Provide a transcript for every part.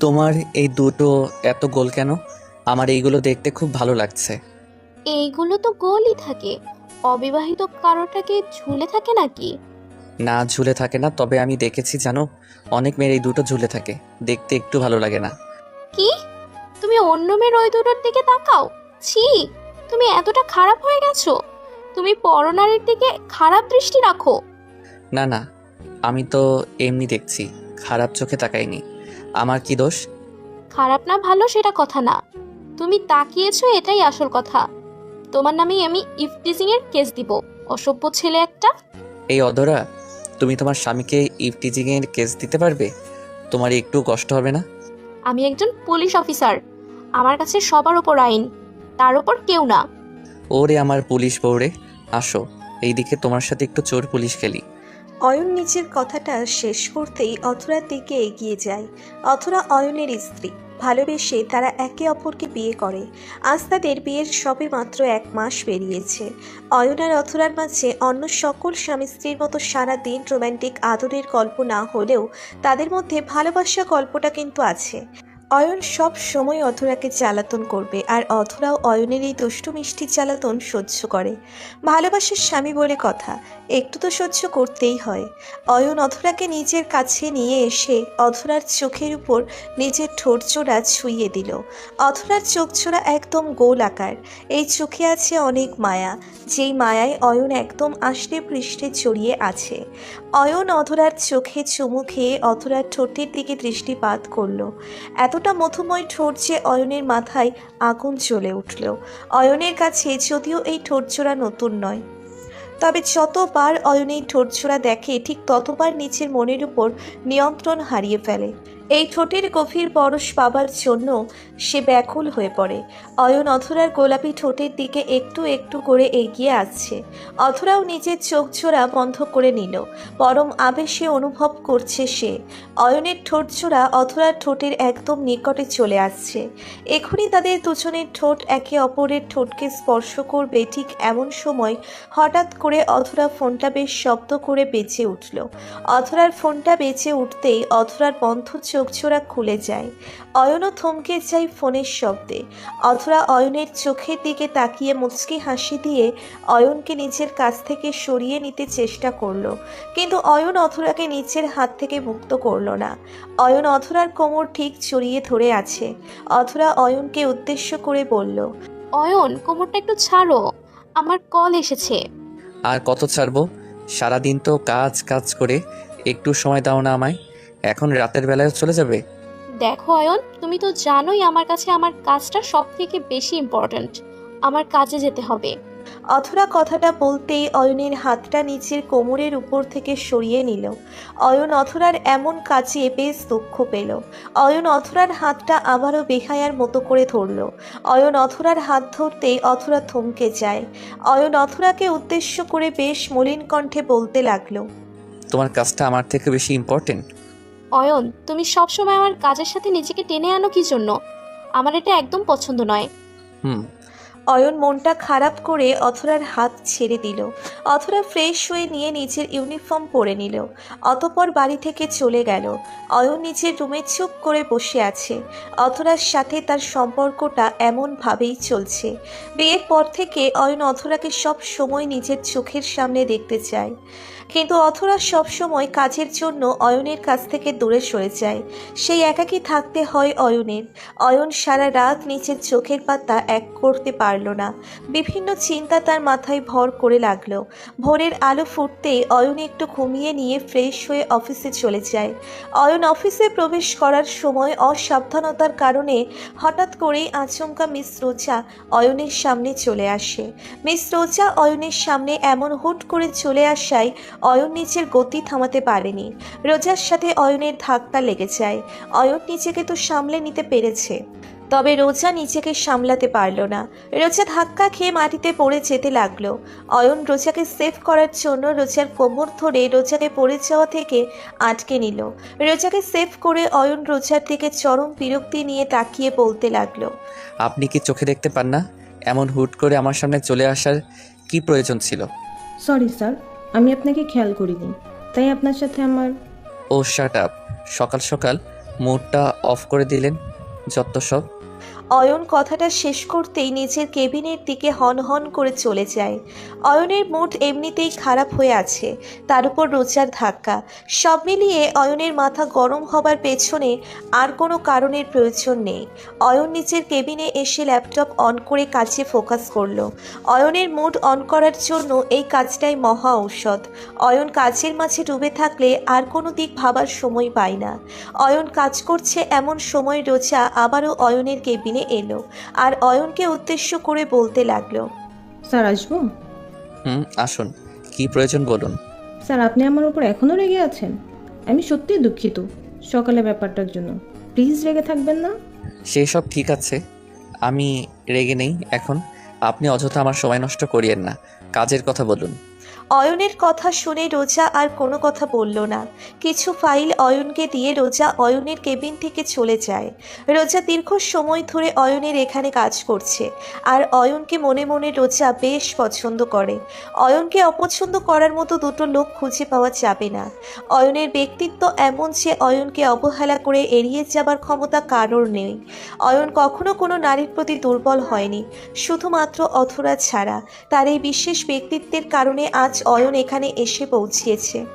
তোমার এই দুটো এত গোল কেন? আমার এইগুলো দেখতে খুব ভালো লাগছে। এইগুলো তো গোলই থাকে। অবিবাহিত কারোটাকে ঝুলে থাকে নাকি? না ঝুলে থাকে না তবে আমি দেখেছি জানো অনেক মেয়ের এই দুটো ঝুলে থাকে। দেখতে একটু ভালো লাগে না। কি? তুমি অন্য মেয়ের ওই দুটোর দিকে তাকাও? ছি তুমি এতটা খারাপ হয়ে গেছো। তুমি পরনারীর দিকে খারাপ দৃষ্টি রাখো। না না আমি তো এমনি দেখছি খারাপ চোখে তাকাইনি। আমার কি দোষ? খারাপ না ভালো সেটা কথা না। তুমি তাকিয়েছো এটাই আসল কথা। তোমার নামে আমি ইফটিজিং এর কেস দিব। অসভ্য ছেলে একটা। এই অধরা তুমি তোমার স্বামীকে ইফটিজিং এর কেস দিতে পারবে? তোমার একটু কষ্ট হবে না? আমি একজন পুলিশ অফিসার। আমার কাছে সবার ওপর আইন। তার ওপর কেউ না। ওরে আমার পুলিশ বউরে আসো। এইদিকে তোমার সাথে একটু চোর পুলিশ খেলি। অয়ন নিজের কথাটা শেষ করতেই অথরার দিকে এগিয়ে যায়। অথরা অয়নের স্ত্রী। ভালোবেসে তারা একে অপরকে বিয়ে করে। আজ তাদের বিয়ের সবে মাত্র এক মাস পেরিয়েছে। অয়ন আর অথরার মাঝে অন্য সকল স্বামী স্ত্রীর মতো সারা দিন রোম্যান্টিক আদরের গল্প না হলেও তাদের মধ্যে ভালোবাসা গল্পটা কিন্তু আছে। অয়ন সব সময় অধরাকে জ্বালাতন করবে আর অধরাও অয়নের এই দুষ্টু মিষ্টি জ্বালাতন সহ্য করে। ভালোবাসার স্বামী বলে কথা, একটু তো সহ্য করতেই হয়। অয়ন অধরাকে নিজের কাছে নিয়ে এসে অধরার চোখের উপর নিজের ঠোঁটচোরা ছুঁয়ে দিল। অধরার চোখ চোখচোরা একদম গোল আকার, এই চোখে আছে অনেক মায়া, যেই মায়ায় অয়ন একদম আষ্টে পৃষ্ঠে জড়িয়ে আছে। অয়ন অধরার চোখে চুমু খেয়ে অধরার ঠোঁটের দিকে দৃষ্টিপাত করল। এতটা মধুময় ঠোঁট যে অয়নের মাথায় আগুন জ্বলে উঠল। অয়নের কাছে যদিও এই ঠোঁটজোড়া নতুন নয়। তবে যতবার অয়ন এই ঠোঁটজোড়া দেখে, ঠিক ততবার নিচের মনের উপর নিয়ন্ত্রণ হারিয়ে ফেলে। এই ঠোঁটের গভীর পরশ পাবার জন্য সে ব্যাকুল হয়ে পড়ে। অয়ন অথরার গোলাপি ঠোঁটের দিকে একটু একটু করে এগিয়ে আসছে। অথরাও নিজের চোখ জোড়া বন্ধ করে নিল। পরম আবেশে অনুভব করছে সে। অয়নের ঠোঁটজোড়া অথরার ঠোঁটের একদম নিকটে চলে আসছে। এখনই তাদের দুজনের ঠোঁট একে অপরের ঠোঁটকে স্পর্শ করবে ঠিক এমন সময় হঠাৎ করে অথরা ফোনটা বেশ শব্দ করে বেঁচে উঠল। অথরার ফোনটা বেঁচে উঠতেই অধরার বন্ধ চোখজোড়া খুলে যায়। অয়নও থমকে যায় ফোনের শব্দে। অথরা অয়নের চোখের দিকে তাকিয়ে মুচকি হাসি দিয়ে অয়নকে নিজের কাছ থেকে সরিয়ে নিতে চেষ্টা করল। কিন্তু অয়ন অথরাকে নিচের হাত থেকে মুক্ত করল না। অয়ন অথরার কোমর ঠিক চড়িয়ে ধরে আছে। অথরা অয়নকে উদ্দেশ্য করে বলল অয়ন কোমরটা একটু ছাড়ো। আমার কল এসেছে। আর কত ছাড়বো? সারাদিন তো কাজ কাজ করে। একটু সময় দাও না আমায়। এখন রাতের বেলায় চলে যাবে? দেখো অয়ন তুমি তো জানোই আমার কাছে আমার কাজটা সব থেকে বেশি ইম্পর্ট্যান্ট আমার কাজে যেতে হবে। অথরা কথাটা বলতেই অয়নের হাতটা নিচের কোমরের উপর থেকে সরিয়ে নিল। অয়ন অথরার এমন কাজে বেশ দুঃখ পেল। অয়ন অথরার হাতটা আবারও বেহায়ার মতো করে ধরল। অয়ন অথরার হাত ধরতেই অথরা থমকে যায়। অয়ন অথরাকে উদ্দেশ্য করে বেশ মলিন কণ্ঠে বলতে লাগল তোমার কাজটা আমার থেকে বেশি ইম্পর্টেন্ট অয়ন, তুমি সবসময় আমার কাজের সাথে নিজেকে টেনে আনো কি জন্য? আমার এটা একদম পছন্দ নয়। হুম। অয়ন মনটা খারাপ করে অথরার হাত ছেড়ে দিল। অথরা ফ্রেশ হয়ে নিয়ে নিজের ইউনিফর্ম পরে নিল। অতপর বাড়ি থেকে চলে গেল। অয়ন নিজের রুমে চুপ করে বসে আছে। অথরার সাথে তার সম্পর্কটা এমনভাবেই চলছে। বিয়ের পর থেকে অয়ন অথরাকে সব সময় নিজের চোখের সামনে দেখতে চায়। কিন্তু অথরা সব সময় কাজের জন্য অয়নের কাছ থেকে দূরে সরে যায়। সেই একাকী থাকতে হয় অয়নের। অয়ন সারা রাত নিচের চোখের পাতা এক করতে পারল না। বিভিন্ন চিন্তা তার মাথায় ভর করে লাগল। ভোরের আলো ফুটতেই অয়ন একটু ঘুমিয়ে নিয়ে ফ্রেশ হয়ে অফিসে চলে যায়। অয়ন অফিসে প্রবেশ করার সময় অসাবধানতার কারণে হঠাৎ করেই আচমকা মিস রোজা অয়নের সামনে চলে আসে। মিস রোজা অয়নের সামনে এমন হুট করে চলে আসায় অয়ন নিচের গতি থামাতে পারেনি। রোজার সাথে অয়নের ধাক্কা লেগে যায়। অয়ন নিজেকে তো সামলে নিতে পেরেছে। তবে রোজা নিজেকে সামলাতে পারল না। রোজা ধাক্কা খেয়ে মাটিতে পড়ে যেতে লাগল। অয়ন রোজাকে সেভ করার জন্য রোজার কোমর ধরে রোজাকে পড়ে যাওয়া থেকে আটকে নিল। রোজাকে সেভ করে অয়ন রোজার দিকে চরম বিরক্তি নিয়ে তাকিয়ে বলতে লাগল আপনি কি চোখে দেখতে পান না? এমন হুট করে আমার সামনে চলে আসার কি প্রয়োজন ছিল? সরি স্যার আমি আপনাকে খেয়াল করিনি। তাই আপনার সাথে আমার ও শাট আপ সকাল সকাল মুডটা অফ করে দিলেন যত সব। অয়ন কথাটা শেষ করতেই নিজের কেবিনের দিকে হন হন করে চলে যায়। অয়নের মুড এমনিতেই খারাপ হয়ে আছে, তার উপর রোজার ধাক্কা। সব মিলিয়ে অয়নের মাথা গরম হবার পেছনে আর কোনো কারণের প্রয়োজন নেই। অয়ন নিজের কেবিনে এসে ল্যাপটপ অন করে কাজে ফোকাস করল। অয়নের মুড অন করার জন্য এই কাজটাই মহা ঔষধ। অয়ন কাজের মাঝে ডুবে থাকলে আর কোনো দিক ভাবার সময় পায় না। অয়ন কাজ করছে এমন সময় রোজা আবারও অয়নের কেবিনে এলো আর অয়নকে উদ্দেশ্য করে বলতে লাগল স্যার আসব? হুম আসুন। কি প্রয়োজন বলুন। স্যার আপনি আমার উপর এখনও রেগে আছেন। আমি সত্যিই দুঃখিত সকালে ব্যাপারটার জন্য। প্লিজ রেগে থাকবেন না? সেই সব ঠিক আছে। আমি রেগে নেই এখন। আপনি অযথা আমার সময় নষ্ট করিয়েন না। কাজের কথা বলুন। অয়নের কথা শুনে রোজা আর কোনো কথা বলল না। কিছু ফাইল অয়নকে দিয়ে রোজা অয়নের কেবিন থেকে চলে যায়। রোজা দীর্ঘ সময় ধরে অয়নের এখানে কাজ করছে। আর অয়নকে মনে মনে রোজা বেশ পছন্দ করে। অয়নকে অপছন্দ করার মতো দুটো লোক খুঁজে পাওয়া যাবে না। অয়নের ব্যক্তিত্ব এমন যে অয়নকে অবহেলা করে এড়িয়ে যাবার ক্ষমতা কারোর নেই। অয়ন কখনো কোনো নারীর প্রতি দুর্বল হয়নি। শুধুমাত্র অথরা ছাড়া। তার এই বিশেষ ব্যক্তিত্বের কারণে আজ অয়ন এখানে এসে পৌঁছিয়েছে।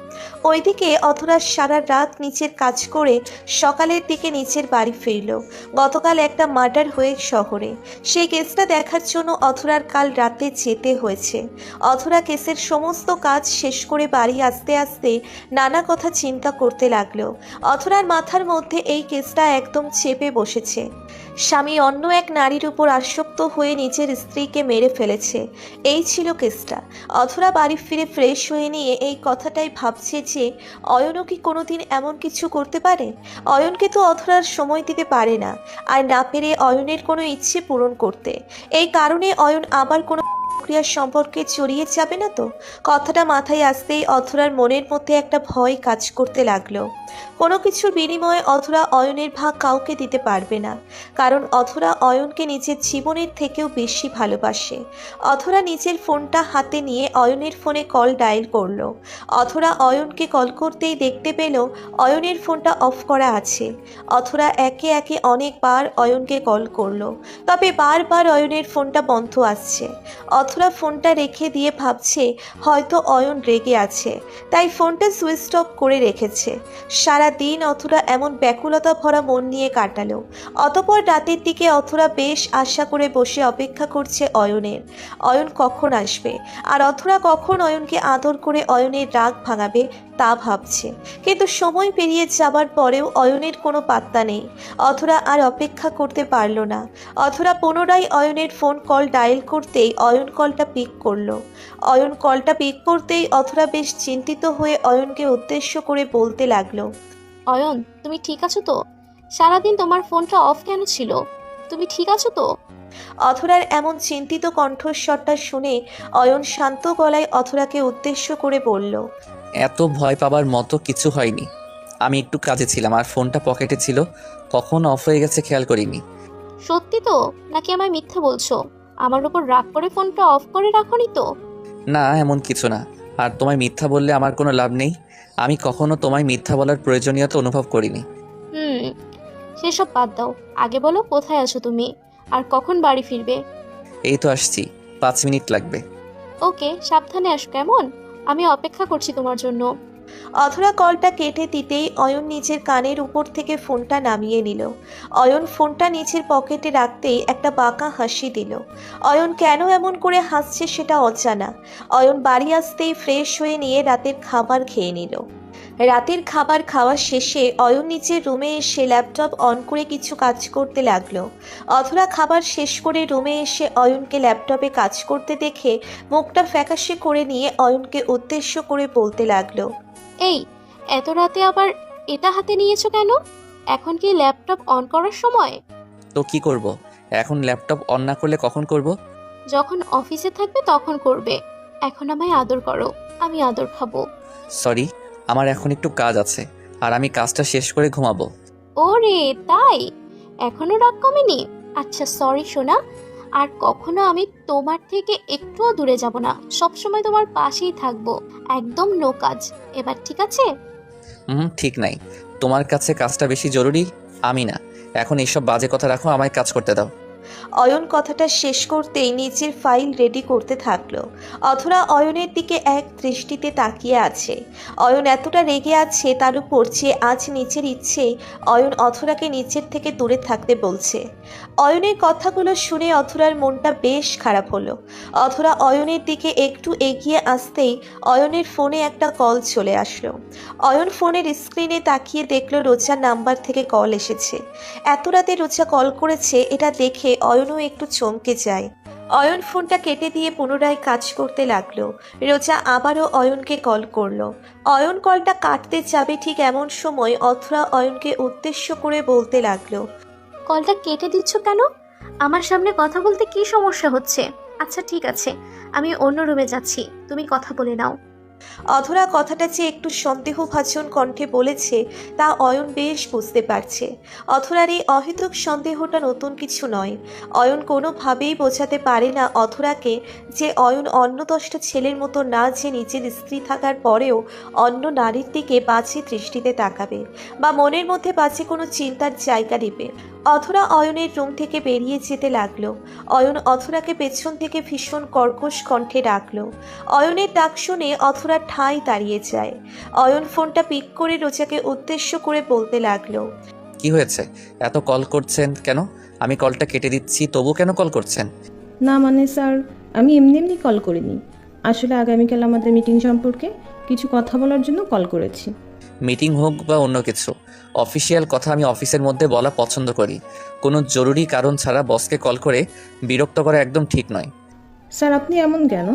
ওইদিকে অথরা সারা রাত নিচের কাজ করে সকালের দিকে নিচের বাড়ি ফিরল। গতকাল একটা মার্ডার হয়ে শহরে। সেই কেসটা দেখার জন্য অথরার কাল রাতে যেতে হয়েছে। অথরা কেসের সমস্ত কাজ শেষ করে বাড়ি আসতে আসতে নানা কথা চিন্তা করতে লাগল। অথরার মাথার মধ্যে এই কেসটা একদম চেপে বসেছে। স্বামী অন্য এক নারীর উপর আসক্ত হয়ে নিজের স্ত্রীকে মেরে ফেলেছে। এই ছিল কেসটা। অথরা বাড়ি ফিরে ফ্রেশ হয়ে নিয়ে এই কথাটাই ভাবছে যে, অয়নও কি কোনোদিন এমন কিছু করতে পারে? অয়নকে তো অথরার সময় দিতে পারে না। আর না পেরে অয়নের কোনো ইচ্ছে পূরণ করতে। এই কারণে অয়ন আবার কোনো প্রক্রিয়ার সম্পর্কে জড়িয়ে যাবে না তো? কথাটা মাথায় আসতেই অথরার মনের মধ্যে একটা ভয় কাজ করতে লাগল। কোনো কিছুর বিনিময়ে অথরা অয়নের ভাগ কাউকে দিতে পারবে না, কারণ অথরা অয়নকে নিজের জীবনের থেকেও বেশি ভালোবাসে। অথরা নিজের ফোনটা হাতে নিয়ে অয়নের ফোনে কল ডায়াল করল। অথরা অয়নকে কল করতেই দেখতে পেল অয়নের ফোনটা অফ করা আছে। অথরা একে একে অনেকবার অয়নকে কল করল, তবে বারবার অয়নের ফোনটা বন্ধ আসছে। অথরা ফোনটা রেখে দিয়ে ভাবছে হয়তো অয়ন রেগে আছে। তাই ফোনটা সুইচ অফ করে রেখেছে। সারা দিন অথরা এমন ব্যাকুলতা ভরা মন নিয়ে কাটাল। অতপর রাতের দিকে অথরা বেশ আশা করে বসে অপেক্ষা করছে অয়নের। অয়ন কখন আসবে? আর অথরা কখন অয়নকে আদর করে অয়নের রাগ ভাঙাবে তা ভাবছে। কিন্তু সময় পেরিয়ে যাবার পরেও অয়নের কোনো পাত্তা নেই। অথরা আর অপেক্ষা করতে পারল না। অথরা পুনরায় অয়নের ফোন কল ডায়াল করতেই অয়ন কলটা পিক করল। অয়ন কলটা পিক করতেই অথরা বেশ চিন্তিত হয়ে অয়নকে উদ্দেশ্য করে বলতে লাগল অয়ন তুমি ঠিক আছো তো? সারাদিন তোমার ফোনটা অফ কেন ছিল? তুমি ঠিক আছো তো? অথরার এমন চিন্তিত কণ্ঠস্বরটা শুনে অয়ন শান্ত গলায় অথরাকে উদ্দেশ্য করে বলল এত ভয় পাবার মতো কিছু হয়নি। আমি একটু কাজে ছিলাম আর ফোনটা পকেটে ছিল কখন অফ হয়ে গেছে খেয়াল করিনি। সত্যি তো? নাকি আমায় মিথ্যা বলছো? আমার উপর রাগ করে ফোনটা অফ করে রাখোনি তো? না এমন কিছু না। আর তোমায় মিথ্যা বললে আমার কোনো লাভ নেই। আমি কখনো তোমায় মিথ্যা বলার প্রয়োজনীয়তা অনুভব করিনি। হুম সেসব বাদ দাও। আগে বলো কোথায় আছো তুমি? আর কখন বাড়ি ফিরবে? এই তো আসছি। পাঁচ মিনিট লাগবে। ওকে সাবধানে আসো কেমন? আমি অপেক্ষা করছি তোমার জন্য। অধরা কলটা কেটে দিতেই অয়ন নিজের কানের উপর থেকে ফোনটা নামিয়ে নিল। অয়ন ফোনটা নিচের পকেটে রাখতেই একটা বাঁকা হাসি দিল। অয়ন কেন এমন করে হাসছে সেটা অজানা। অয়ন বাড়ি আসতেই ফ্রেশ হয়ে নিয়ে রাতের খাবার খেয়ে নিল। রাতের খাবার খাওয়া শেষে অয়ন নিচের রুমে এসে ল্যাপটপ অন করে কিছু কাজ করতে লাগল। অথরা খাবার শেষ করে রুমে এসে অয়নকে ল্যাপটপে কাজ করতে দেখে মুখটা ফ্যাকাশে করে নিয়ে অয়নকে উদ্দেশ্য করে বলতে লাগল এই এত রাতে আবার এটা হাতে নিয়েছো কেন? এখন কি ল্যাপটপ অন করার সময়? তো কি করব? এখন ল্যাপটপ অন না করলে কখন করব? যখন অফিসে থাকবে তখন করবে। এখন আমায় আদর করো আমি আদর খাব। সরি আমার এখন একটু কাজ আছে আর আমি কাজটা শেষ করে ঘুমাবো। ওরে তাই? এখনও রাগ কমেনি? আচ্ছা সরি সোনা। আর কখনো আমি তোমার থেকে একটুও দূরে যাব না। সবসময় তোমার পাশেই থাকব। একদম নো কাজ। এবার ঠিক আছে? হুম ঠিক নাই। তোমার কাছে কাজটা বেশি জরুরি? আমি না। এখন এইসব বাজে কথা রাখো আমায় কাজ করতে দাও। অয়ন কথাটা শেষ করতেই নিচের ফাইল রেডি করতে থাকল। অথরা অয়নের দিকে এক দৃষ্টিতে তাকিয়ে আছে। অয়ন এতটা রেগে আছে তার উপর যে আজ নিচের ইচ্ছে অয়ন অথরাকে নিচের থেকে দূরে থাকতে বলছে। অয়নের কথাগুলো শুনে অথরার মনটা বেশ খারাপ হলো। অথরা অয়নের দিকে একটু এগিয়ে আসতেই অয়নের ফোনে একটা কল চলে আসলো। অয়ন ফোনের স্ক্রিনে তাকিয়ে দেখল রোজার নাম্বার থেকে কল এসেছে। এত রাতে রোজা কল করেছে এটা দেখে অয়নও একটু চমকে যায়। অয়ন ফোনটা কেটে দিয়ে পুনরায় কাজ করতে লাগল। রোজা আবারও অয়নকে কল করল। অয়ন কলটা কাটতে যাবে ঠিক এমন সময় অথরা অয়নকে উদ্দেশ্য করে বলতে লাগল, কলটা কেটে দিচ্ছ কেন? আমার সামনে কথা বলতে কি সমস্যা হচ্ছে? আচ্ছা ঠিক আছে। আমি অন্য রুমে যাচ্ছি। তুমি কথা বলে নাও। অধরা কথাটা যে একটু সন্দেহভাজন কণ্ঠে বলেছে, তা অয়ন বেশ বুঝতে পারছে। অধরার এই অহেতুক সন্দেহটা নতুন কিছু নয়। অয়ন কোনোভাবেই বোঝাতে পারে না অধরাকে যে অয়ন অন্য দশটা ছেলের মতো না যে নিজের স্ত্রী থাকার পরেও অন্য নারীর দিকে বাজে দৃষ্টিতে তাকাবে বা মনের মধ্যে বাজে কোনো চিন্তার জায়গা নেবে। অধরা অয়নের রুম থেকে বেরিয়ে যেতে লাগল। অয়ন অধরাকে পেছন থেকে ভীষণ কর্কশ কণ্ঠে ডাকলো। অয়নের ডাক শুনে অথরা ঠাঁই দাঁড়িয়ে যায়। অয়ন ফোনটা পিক করে রোজাকে উদ্দেশ্য করে বলতে লাগল কি হয়েছে? এত কল করছেন কেন? আমি কলটা কেটে দিচ্ছি তবু কেন কল করছেন? না মানে স্যার আমি এমনি এমনি কল করিনি। আসলে আগামীকাল আমাদের মিটিং সম্পর্কে কিছু কথা বলার জন্য কল করেছি। মিটিং হোক বা অন্য কিছু অফিসিয়াল কথা আমি অফিসের মধ্যে বলা পছন্দ করি। কোনো জরুরি কারণ ছাড়া বসকে কল করে বিরক্ত করা একদম ঠিক নয়। স্যার আপনি এমন কেন?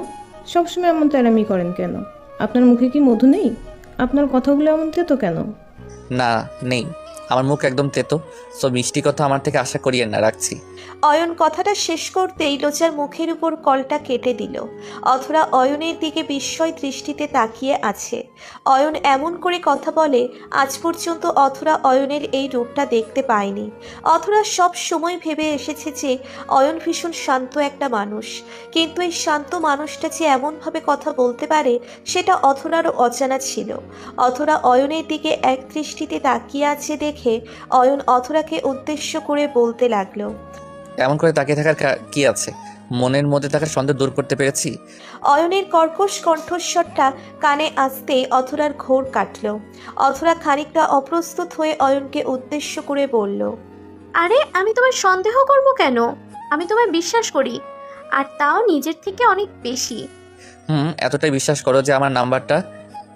সবসময় এমন তো তেরামি করেন কেন? আপনার মুখে কি মধু নেই? আপনার কথাগুলো এমন তো কেন? না নেই। আমার মুখ একদম তেতো সো মিষ্টি কথা আমার থেকে আশা করিয়ে না, রাখছি। অয়ন কথাটা শেষ করতেই লোচার মুখের উপর কলটা কেটে দিল। অথরা অয়নের দিকে বিস্ময় দৃষ্টিতে তাকিয়ে আছে। অয়ন এমন করে কথা বলে, আজ পর্যন্ত অথরা অয়নের এই রূপটা দেখতে পায়নি। অথরা সব সময় ভেবে এসেছে যে, অয়ন ভীষণ শান্ত একটা মানুষ। কিন্তু এই শান্ত মানুষটা যে এমনভাবে কথা বলতে পারে, সেটা অথরারও অজানা ছিল। অথরা অয়নের দিকে এক দৃষ্টিতে তাকিয়ে আছে দেখে অয়ন অথরাকে উদ্দেশ্য করে বলতে লাগল এমন করে তাকিয়ে থাকার কা- কি আছে? মনের মধ্যে থাকার সন্দেহ দূর করতে পেরেছি? অয়নের কর্কশ কণ্ঠস্বরটা কানে আসতে অথরার ঘোর কাটল। অথরা খানিকটা অপ্রস্তুত হয়ে অয়নকে উদ্দেশ্য করে বলল আরে আমি তোমায় সন্দেহ করব কেন? আমি তোমায় বিশ্বাস করি আর তাও নিজের থেকে অনেক বেশি। হুম এতটাই বিশ্বাস করো যে আমার নাম্বারটা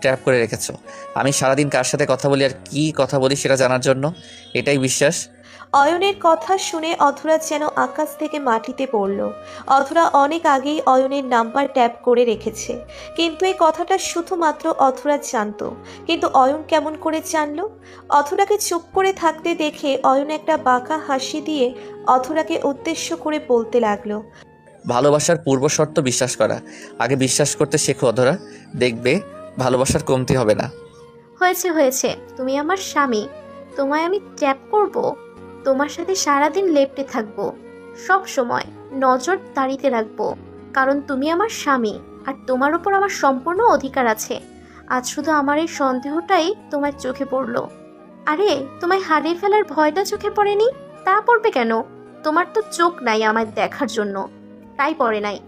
ট্র্যাপ করে রেখেছো। আমি সারাদিন কার সাথে কথা বলি আর কি কথা বলি সেটা জানার জন্য এটাই বিশ্বাস। অয়নের কথা শুনে অধরা যেন আকাশ থেকে মাটিতে পড়ল। অধরা অনেক আগেই অয়নের নাম্বার ট্যাপ করে রেখেছে। কিন্তু এই কথাটা শুধুমাত্র অধরা জানতো। কিন্তু অয়ন কেমন করে জানলো? অধরাকে চুপ করে থাকতে দেখে অয়ন একটা বাঁকা হাসি দিয়ে অধরাকে উদ্দেশ্য করে বলতে লাগল ভালোবাসার পূর্ব শর্ত বিশ্বাস করা। আগে বিশ্বাস করতে শেখো অধরা। দেখবে ভালোবাসার কমতি হবে না। হয়েছে হয়েছে। তুমি আমার স্বামী। তোমায় আমি ট্যাপ করব। তোমার সাথে সারাদিন লেপটে থাকব। সব সময় নজর দাঁড়িতে রাখব। কারণ তুমি আমার স্বামী আর তোমার উপর আমার সম্পূর্ণ অধিকার আছে। আজ শুধু আমার এই সন্দেহটাই তোমার চোখে পড়ল। আরে, তোমায় হারিয়ে ফেলার ভয়টা চোখে পড়েনি? তা পড়বে কেন? তোমার তো চোখ নাই আমায় দেখার জন্য। তাই পড়ে নাই।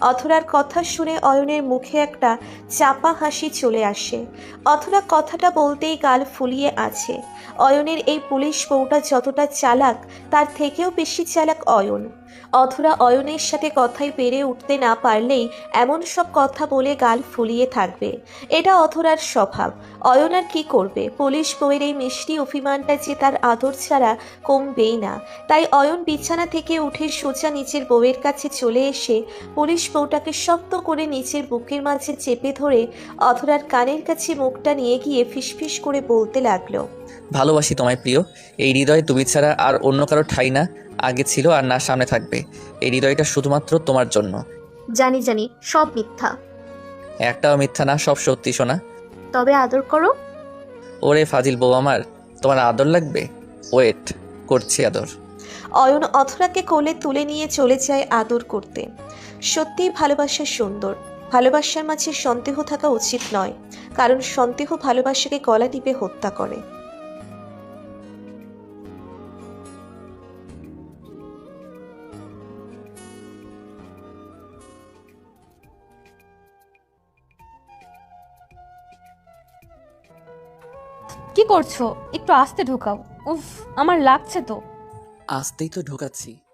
অথরার কথা শুনে অয়নের মুখে একটা চাপা হাসি চলে আসে। অথরা কথাটা বলতেই গাল ফুলিয়ে আছে। অয়নের এই পুলিশ বউটা যতটা চালাক, তার থেকেও বেশি চালাক অয়ন। অথরা অয়নের সাথে কথায় পেরে উঠতে না পারলেই এমন সব কথা বলে গাল ফুলিয়ে থাকবে। এটা অথরার স্বভাব। অয়ন আর কি করবে? পুলিশ বউয়ের এই মিষ্টি অভিমানটা যে তার আদর ছাড়া কমবেই না। তাই অয়ন বিছানা থেকে উঠে সোজা নিচের বউয়ের কাছে চলে এসে পুলিশ বউটাকে শক্ত করে নিচের বুকের মাঝে চেপে ধরে অধরার কানের কাছে মুখটা নিয়ে গিয়ে ফিসফিস করে বলতে লাগল ভালোবাসি তোমায় প্রিয়। এই হৃদয়ে তুমি ছাড়া আর অন্য কারও ঠাই না। আগে ছিল আর না সামনে থাকবে। এই হৃদয়টা শুধুমাত্র তোমার জন্য। জানি জানি সব মিথ্যা। একটাও মিথ্যা না সব সত্যি শোনা তবে আদর করো। ওরে ফাজিল বউ আমার তোমার আদর লাগবে? ওয়েট করছি আদর। অয়ন অথরাকে কোলে তুলে নিয়ে চলে যায় আদর করতে। সত্যিই ভালোবাসা সুন্দর। ভালোবাসার মাঝে সন্দেহ থাকা উচিত নয় কারণ সন্দেহ ভালোবাসাকে গলা টিপে হত্যা করে। কি করছ? একটু আস্তে ঢোকাও। উফ আমার লাগছে তো। আস্তেই তো ঢোকাচ্ছি।